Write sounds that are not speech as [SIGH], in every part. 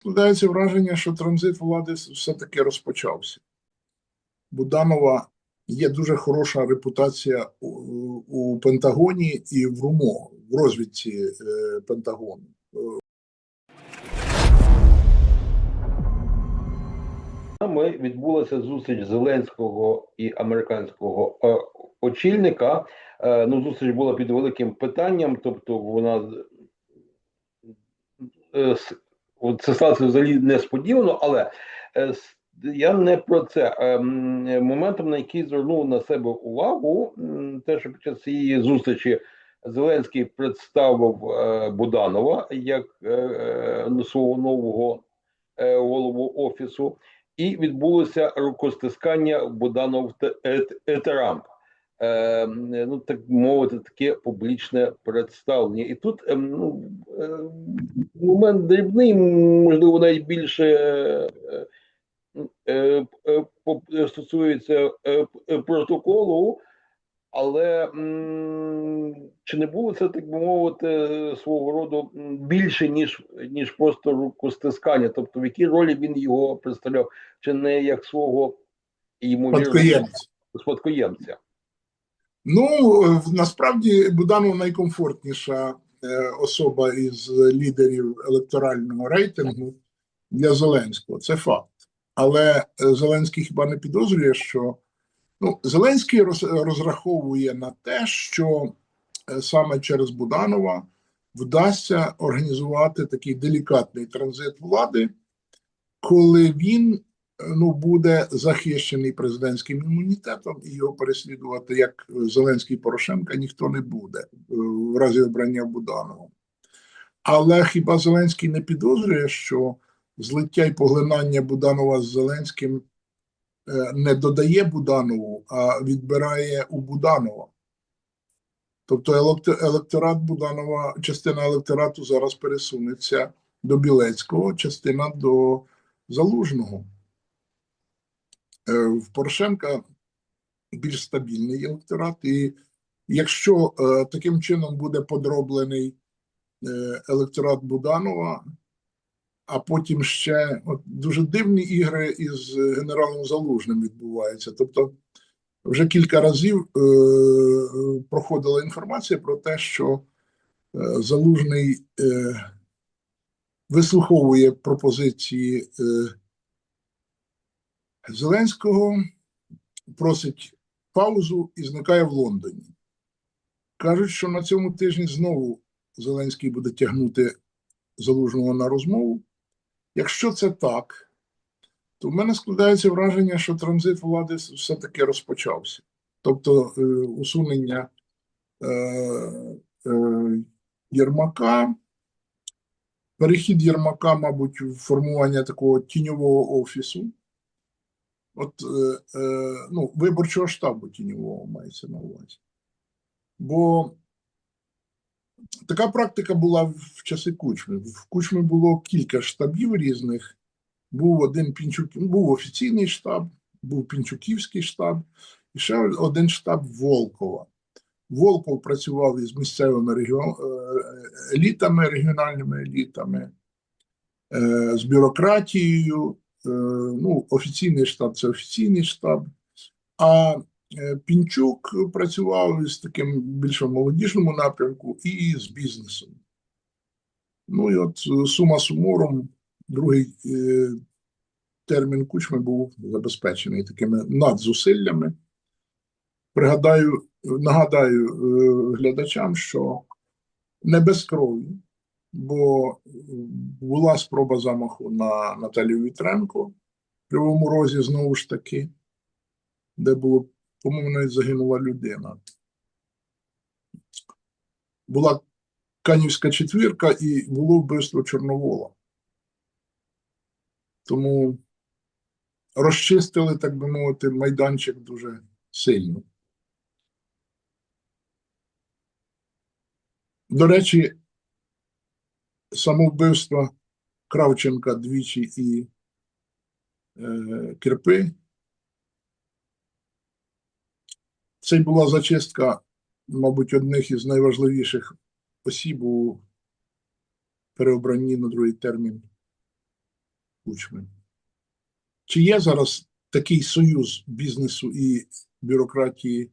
Складається враження, що транзит влади все-таки розпочався. Буданова є дуже хороша репутація у, у Пентагоні і в РУМО, в розвідці е, Пентагону. Ми відбулася зустріч Зеленського і американського е, очільника. Е, ну, зустріч була під великим питанням, тобто вона е, це сталося взагалі несподівано, але е, я не про це. Е, Моментом, на який звернув на себе увагу, те, що під час цієї зустрічі Зеленський представив е, Буданова як е, свого нового голову офісу і відбулося рукостискання Буданов та. Е, ну, так мовити, таке публічне представлення. І тут е, ну, е, момент дрібний, можливо, навіть більше е, е, е, по- стосується протоколу, але чи не було це, так би мовити, свого роду більше, ніж, ніж просто рукостискання? Тобто, в якій ролі він його представляв, чи не як свого ймовірно Спадкоємець. спадкоємця? Ну, насправді Буданов найкомфортніша е, особа із лідерів електорального рейтингу для Зеленського. Це факт. Але е, Зеленський хіба не підозрює, що ну, Зеленський розраховує на те, що е, саме через Буданова вдасться організувати такий делікатний транзит влади, коли він ну, буде захищений президентським імунітетом, і його переслідувати як Зеленський Порошенка ніхто не буде е, в разі обрання Буданова. Але хіба Зеленський не підозрює, що злиття і поглинання Буданова з Зеленським е, не додає Буданову, а відбирає у Буданова. Тобто електорат Буданова, частина електорату зараз пересунеться до Білецького, частина до Залужного. Е, В Порошенка більш стабільний електорат, і якщо е, таким чином буде подроблений е, електорат Буданова, а потім ще от, дуже дивні ігри із генералом Залужним відбуваються. Тобто, вже кілька разів е, проходила інформація про те, що Залужний е, вислуховує пропозиції е, Зеленського, просить паузу і зникає в Лондоні. Кажуть, що на цьому тижні знову Зеленський буде тягнути Залужного на розмову. Якщо це так, то в мене складається враження, що транзит влади все-таки розпочався. Тобто е, усунення е, е, Єрмака, перехід Єрмака, мабуть, в формування такого тіньового офісу. От, е, е, ну, виборчого штабу тіньового мається на увазі. Бо така практика була в часи Кучми. В Кучми було кілька штабів різних. Був один Пінчук, був офіційний штаб, був Пінчуківський штаб, і ще один штаб Волкова. Волков працював із місцевими регіон, е, елітами, регіональними елітами, з бюрократією. Е, Ну, офіційний штаб це офіційний штаб. А е, Пінчук працював із таким більш молодіжному напрямку і з бізнесом. Ну і от е, сума сумором, другий е, термін кучми був забезпечений такими надзусиллями. Пригадаю, нагадаю е, глядачам, що не без крові, бо була спроба замаху на Наталію Вітренко в Кривому Розі знову ж таки, де було, по-моєму, навіть загинула людина. Була Канівська четвірка і було вбивство Чорновола. Тому розчистили, так би мовити, майданчик дуже сильно. До речі, самовбивство Кравченка двічі і е, Кирпи. Це й була зачистка, мабуть, одних із найважливіших осіб у переобранні на другий термін Кучми. Чи є зараз такий союз бізнесу і бюрократії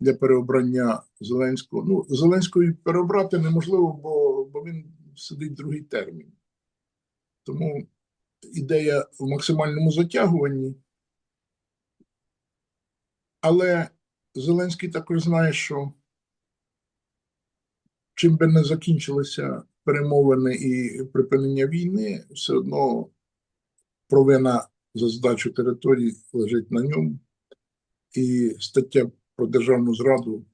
для переобрання Зеленського? Ну, Зеленського переобрати неможливо, бо, бо він сидить другий термін. Тому ідея в максимальному затягуванні. Але Зеленський також знає, що чим би не закінчилися перемовини і припинення війни, все одно провина за здачу територій лежить на ньому, і стаття про державну зраду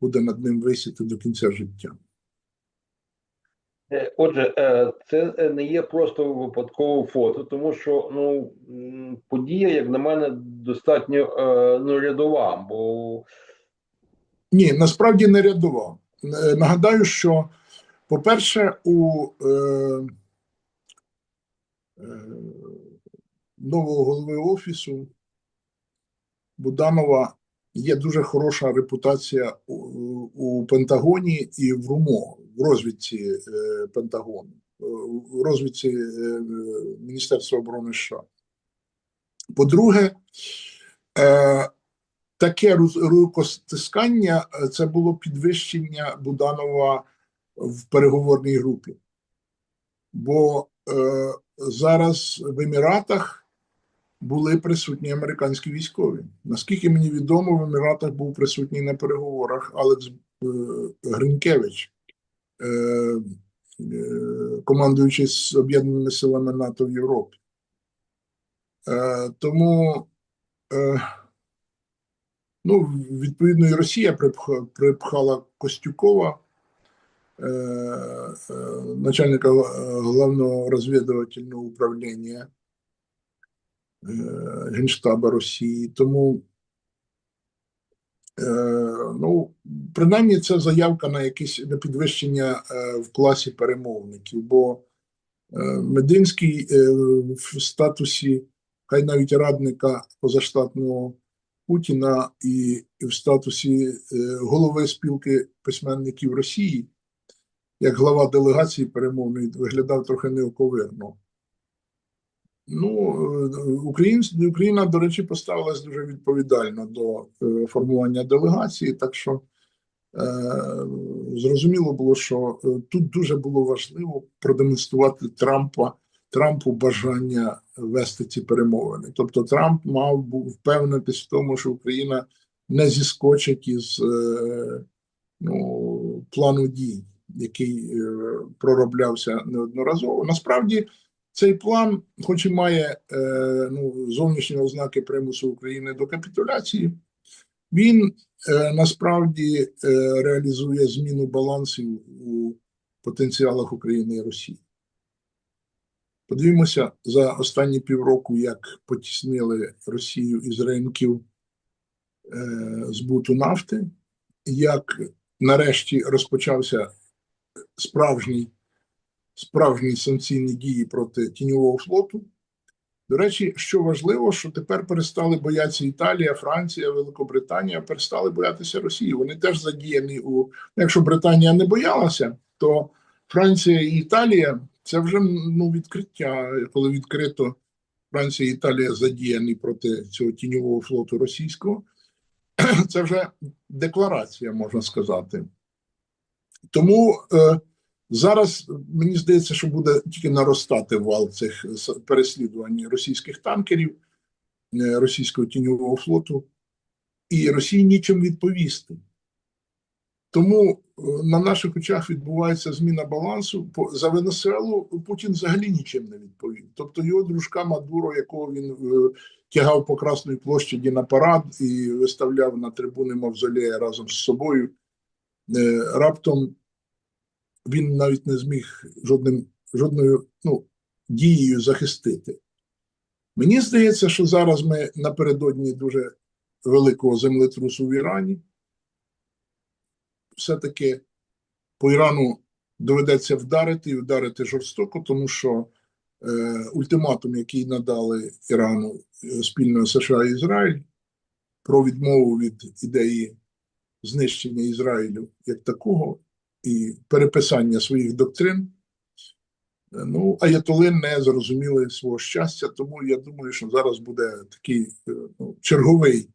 буде над ним висіти до кінця життя. Е, Отже, е, це е, не є просто випадкове фото, тому що ну подія, як на мене, достатньо ну, рядова, бо Ні, насправді не рядова. Нагадаю, що, по-перше, у е, е, нового голови офісу Буданова є дуже хороша репутація у, у Пентагоні і в РУМО, в розвідці е, Пентагону, е, в розвідці е, Міністерства оборони США. По-друге, таке рукостискання це було підвищення Буданова в переговорній групі. Бо зараз в Еміратах були присутні американські військові. Наскільки мені відомо, в Еміратах був присутній на переговорах Алекс Гринкевич, е, з об'єднаними силами НАТО в Європі. Е, тому е, Ну, відповідно, і Росія припхала Костюкова, начальника головного розвідувального управління Генштаба Росії. Тому, ну, принаймні, це заявка на якесь на підвищення е, в класі перемовників, бо е, Мединський е, в статусі, хай навіть радника позаштатного Путіна і в статусі е, голови спілки письменників Росії, як глава делегації перемовної, виглядав трохи неоковирно. Ну, е, Україн, Україна, до речі, поставилась дуже відповідально до е, формування делегації, так що е, зрозуміло було, що тут дуже було важливо продемонструвати Трампа, Трампу бажання вести ці перемовини. Тобто Трамп мав впевнитись в тому, що Україна не зіскочить із ну, плану дій, який пророблявся неодноразово. Насправді цей план, хоч і має е, ну, зовнішні ознаки примусу України до капітуляції, він е, насправді е, реалізує зміну балансів у потенціалах України і Росії. Подивімося за останні півроку, як потіснили Росію із ринків е, збуту нафти, як нарешті розпочався справжній, справжні санкційні дії проти тіньового флоту. До речі, що важливо, що тепер перестали боятися Італія, Франція, Великобританія, перестали боятися Росії. Вони теж задіяні у ну, якщо Британія не боялася, то Франція і Італія це вже ну, відкриття, коли відкрито Франція і Італія задіяні проти цього тіньового флоту російського. [CLEARS THROAT] Це вже декларація, можна сказати. Тому е, зараз мені здається, що буде тільки наростати вал цих переслідувань російських танкерів, е, російського тіньового флоту, і Росії нічим відповісти. Тому е, на наших очах відбувається зміна балансу. За Венесуелу Путін взагалі нічим не відповів. Тобто його дружка Мадуро, якого він е, тягав по Красної площаді на парад і виставляв на трибуни Мавзолея разом з собою, е, раптом він навіть не зміг жодним, жодною ну, дією захистити. Мені здається, що зараз ми напередодні дуже великого землетрусу в Ірані все-таки по Ірану доведеться вдарити і вдарити жорстоко, тому що е, ультиматум, який надали Ірану е, спільно США і Ізраїль, про відмову від ідеї знищення Ізраїлю як такого і переписання своїх доктрин, Ну, аятоли не зрозуміли свого щастя, тому я думаю, що зараз буде такий е, ну, черговий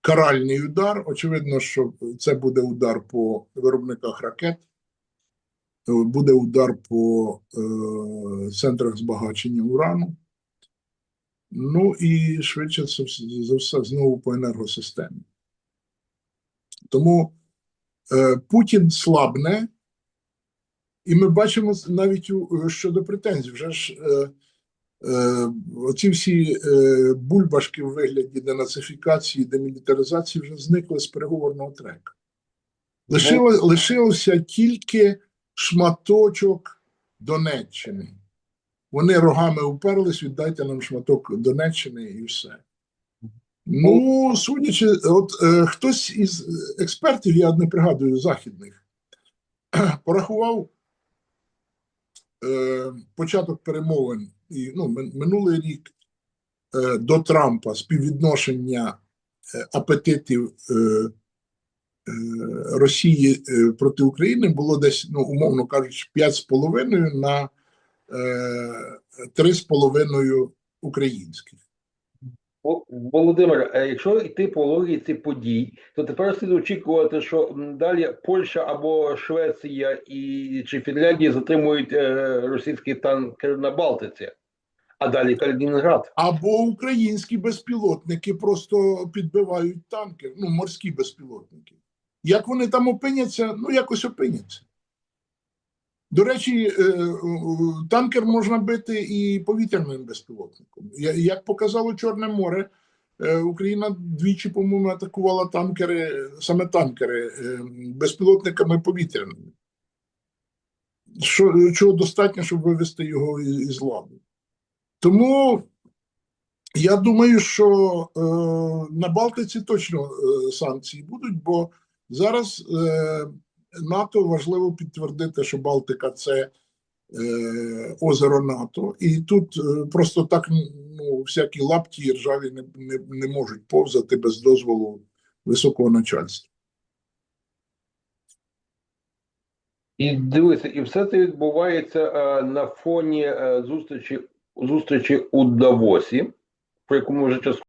каральний удар. Очевидно, що це буде удар по виробниках ракет, е, буде удар по е, центрах збагачення урану. Ну і швидше за все знову по енергосистемі. Тому е, Путін слабне, і ми бачимо навіть щодо претензій. Вже ж е, е, оці всі е, бульбашки в вигляді денацифікації, демілітаризації вже зникли з переговорного трека. Лишило, лишився тільки шматочок Донеччини. Вони рогами уперлись, віддайте нам шматок Донеччини і все. Ну, судячи, от е, хтось із експертів, я не пригадую західних, [CLEARS THROAT] порахував е, початок перемовин і ну, мин- минулий рік е, до Трампа співвідношення е, апетитів е, е, Росії е, проти України було десь, ну, умовно кажучи, 5,5 на е, 3,5 українських. Володимир, е, якщо йти по логіці подій, то тепер слід очікувати, що далі Польща або Швеція і чи Фінляндія затримують е, російський танкер на Балтиці, а далі Калінінград. Або українські безпілотники просто підбивають танки, ну, морські безпілотники. Як вони там опиняться, ну якось опиняться. До речі, е, е, танкер можна бити і повітряним безпілотником. Як показало Чорне море, е, Україна двічі, по-моєму, атакувала танкери, саме танкери безпілотниками повітряними. Що, чого достатньо, щоб вивести його із ладу. Тому я думаю, що е, на Балтиці точно е, санкції будуть, бо зараз е, НАТО важливо підтвердити, що Балтика це е, озеро НАТО, і тут е, просто так ну, всякі лапті і ржаві не, не, не можуть повзати без дозволу високого начальства. І дивися, і все це відбувається е, на фоні е, зустрічі зустрічі у Давосі, про яку ми вже частково